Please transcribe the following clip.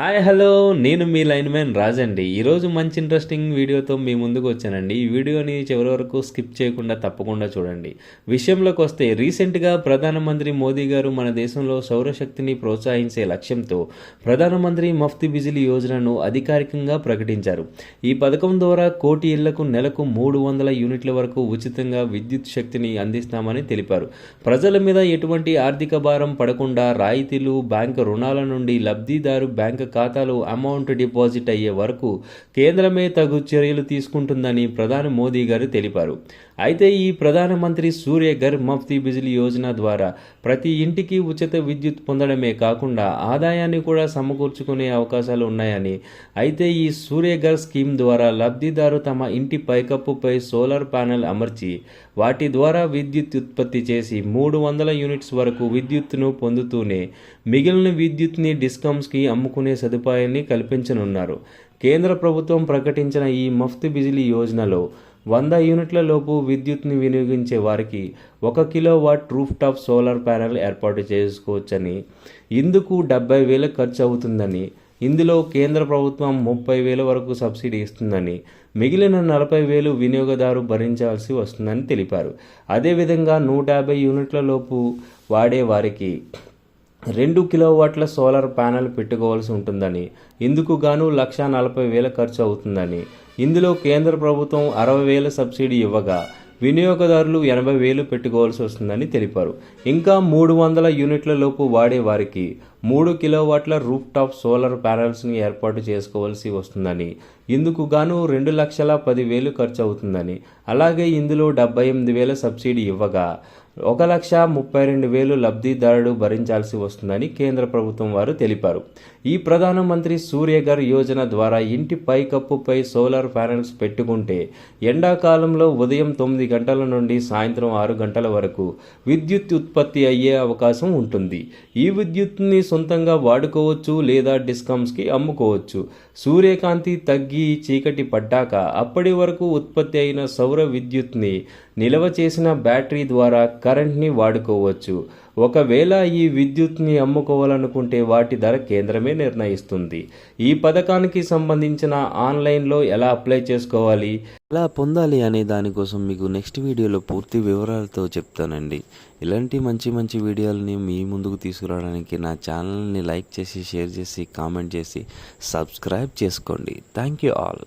Hi hello. నేను మీ line man రాజండి ఈరోజు మంచి ఇంట్రెస్టింగ్ వీడియోతో మీ ముందుకు వచ్చానండి. ఈ వీడియోని చివరి వరకు స్కిప్ చేయకుండా తప్పకుండా చూడండి. విషయంలోకి వస్తే రీసెంట్గా ప్రధానమంత్రి మోదీ గారు మన దేశంలో సౌరశక్తిని ప్రోత్సహించే లక్ష్యంతో ప్రధానమంత్రి మఫ్తి బిజిలీ యోజనను అధికారికంగా ప్రకటించారు. ఈ పథకం ద్వారా కోటి ఇళ్ళకు నెలకు మూడు వందల యూనిట్ల వరకు ఉచితంగా విద్యుత్ శక్తిని అందిస్తామని తెలిపారు. ప్రజల మీద ఎటువంటి ఆర్థిక భారం పడకుండా రాయితీలు బ్యాంకు రుణాల నుండి లబ్ధిదారు బ్యాంకు ఖాతాలో అమౌంట్ డిపాజిట్ అయ్యే వరకు కేంద్రమే తగు చర్యలు తీసుకుంటుందని ప్రధాని మోదీ గారు తెలిపారు. అయితే ఈ ప్రధానమంత్రి సూర్య ఘర్ మఫ్తీ బిజిలీ యోజన ద్వారా ప్రతి ఇంటికి ఉచిత విద్యుత్ పొందడమే కాకుండా ఆదాయాన్ని కూడా సమకూర్చుకునే అవకాశాలు ఉన్నాయని అయితే ఈ సూర్య ఘర్ స్కీమ్ ద్వారా లబ్ధిదారు తమ ఇంటి పైకప్పుపై సోలార్ ప్యానెల్ అమర్చి వాటి ద్వారా విద్యుత్ ఉత్పత్తి చేసి మూడు వందల యూనిట్స్ వరకు విద్యుత్తును పొందుతూనే మిగిలిన విద్యుత్ని డిస్కమ్స్కి అమ్ముకునే సదుపాయాన్ని కల్పించనున్నారు. కేంద్ర ప్రభుత్వం ప్రకటించిన ఈ మఫ్త్ బిజిలీ యోజనలో వంద యూనిట్ల లోపు విద్యుత్ని వినియోగించే వారికి ఒక kilowatt rooftop solar panel ఏర్పాటు చేసుకోవచ్చని ఇందుకు డెబ్బై వేల ఖర్చు అవుతుందని ఇందులో కేంద్ర ప్రభుత్వం ముప్పై వేల వరకు సబ్సిడీ ఇస్తుందని మిగిలిన నలభై వేలు వినియోగదారు భరించాల్సి వస్తుందని తెలిపారు. అదేవిధంగా నూట యాభై యూనిట్ల లోపు వాడే వారికి రెండు కిలోవాట్ల సోలార్ ప్యానెల్ పెట్టుకోవాల్సి ఉంటుందని ఇందుకు గాను లక్ష నలభై వేల ఖర్చు అవుతుందని. ఇందులో కేంద్ర ప్రభుత్వం అరవై వేల సబ్సిడీ ఇవ్వగా వినియోగదారులు ఎనభై వేలు పెట్టుకోవాల్సి వస్తుందని తెలిపారు. ఇంకా మూడు వందల యూనిట్ల లోపు వాడే వారికి మూడు కిలోవాట్ల రూఫ్ టాప్ సోలార్ ప్యానెల్స్ని ఏర్పాటు చేసుకోవాల్సి వస్తుందని ఇందుకు గాను రెండు లక్షల పది వేలు ఖర్చు అవుతుందని. అలాగే ఇందులో డెబ్బై ఎనిమిది వేల సబ్సిడీ ఇవ్వగా ఒక లక్ష ముప్పై రెండు వేలు లబ్ధిదారుడు భరించాల్సి వస్తుందని కేంద్ర ప్రభుత్వం వారు తెలిపారు. ఈ ప్రధానమంత్రి సూర్యఘర్ యోజన ద్వారా ఇంటి పైకప్పుపై సోలార్ ప్యానెల్స్ పెట్టుకుంటే ఎండాకాలంలో ఉదయం తొమ్మిది గంటల నుండి సాయంత్రం ఆరు గంటల వరకు విద్యుత్ ఉత్పత్తి అయ్యే అవకాశం ఉంటుంది. ఈ విద్యుత్ని సొంతంగా వాడుకోవచ్చు లేదా డిస్కమ్స్కి అమ్ముకోవచ్చు. సూర్యకాంతి తగ్గి చీకటి పడ్డాక అప్పటి వరకు ఉత్పత్తి అయిన సౌర విద్యుత్ని నిల్వ చేసిన బ్యాటరీ ద్వారా కరెంట్ని వాడుకోవచ్చు. ఒకవేళ ఈ విద్యుత్ని అమ్ముకోవాలనుకుంటే వాటి ధర కేంద్రమే నిర్ణయిస్తుంది. ఈ పథకానికి సంబంధించిన ఆన్లైన్లో ఎలా అప్లై చేసుకోవాలి? ఎలా పొందాలి అనే దానికోసం మీకు నెక్స్ట్ వీడియోలో పూర్తి వివరాలతో చెప్తానండి. ఇలాంటి మంచి మంచి వీడియోలని మీ ముందుకు తీసుకురావడానికి నా ఛానల్ని లైక్ చేసి షేర్ చేసి కామెంట్ చేసి సబ్స్క్రైబ్ చేసుకోండి. Thank you all.